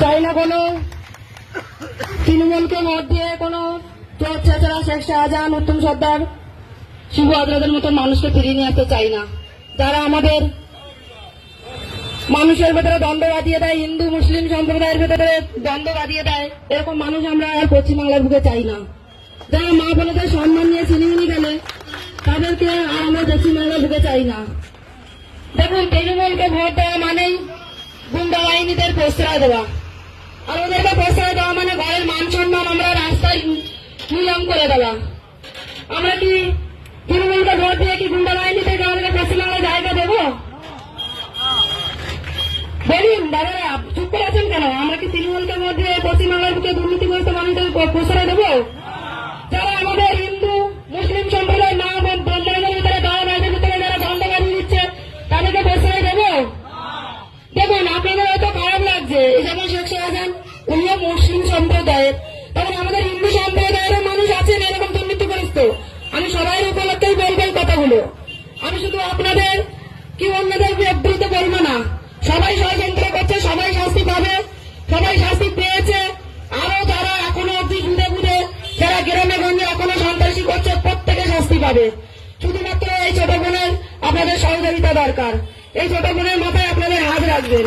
চাই না কোনো? তৃণমূলকে ভোট দিয়ে কোনো চোর শেখ শাহজাহান, উত্তম সর্দার, শিবু আদরাদের মতো মানুষকে ফিরিয়ে নিয়ে আসতে চাই না। যারা আমাদের মানুষের ভেতরে দ্বন্দ্ব বাঁধিয়ে দেয়, হিন্দু, মুসলিম সম্প্রদায়ের ভেতরে দ্বন্দ্ব বাঁধিয়ে দেয়, এরকম মানুষ আমরা আর পশ্চিমবাংলার বুকে চাই না। যারা মা বোনদের সম্মান নিয়ে চিনিমিনি গেলে তাদেরকে আর আমরা পশ্চিমবাংলার বুকে চাই না। দেখুন, তৃণমূলকে ভোট দেওয়া মানেই গুন্ডা বাহিনীদের প্রশ্রয় দেওয়া। আর প্রশ্রয় দেওয়া মানে ঘরের মান সম্মান আমরা রাস্তায় নিলাম করে দেওয়া। আমরা কি তৃণমূলকে ভোট দিয়ে কি গুন্ডা বাহিনী থেকে আমাদের পশ্চিমবাংলায় জায়গা দেবো? বলুন, দাদারা, চুপ করে আছেন কেন? আমরা কি তৃণমূলকে ভোট দিয়ে পশ্চিমবাংলার বুকে দুর্নীতিগ্রস্ত মানুষদের সম্প্রদায়ের তখন আমাদের হিন্দু সম্প্রদায়েরও মানুষ আছেন এরকম দুর্নীতিগ্রস্ত। আমি সবাই উপলক্ষেই বলব এই কথাগুলো। আমি শুধু আপনাদের কি অন্যদের বিরুদ্ধে বলব না। সবাই ষড়যন্ত্র করছে, সবাই শাস্তি পাবে, সবাই শাস্তি পেয়েছে। আরও যারা এখনও অব্দি জুড়ে বুঝে যারা গ্রামে গঞ্জে এখনও সন্ত্রাসী করছে, প্রত্যেকে শাস্তি পাবে। শুধুমাত্র এই ছোট বোনের আপনাদের সহযোগিতা দরকার। এই ছোট বোনের মাথায় আপনাদের হাত রাখবেন।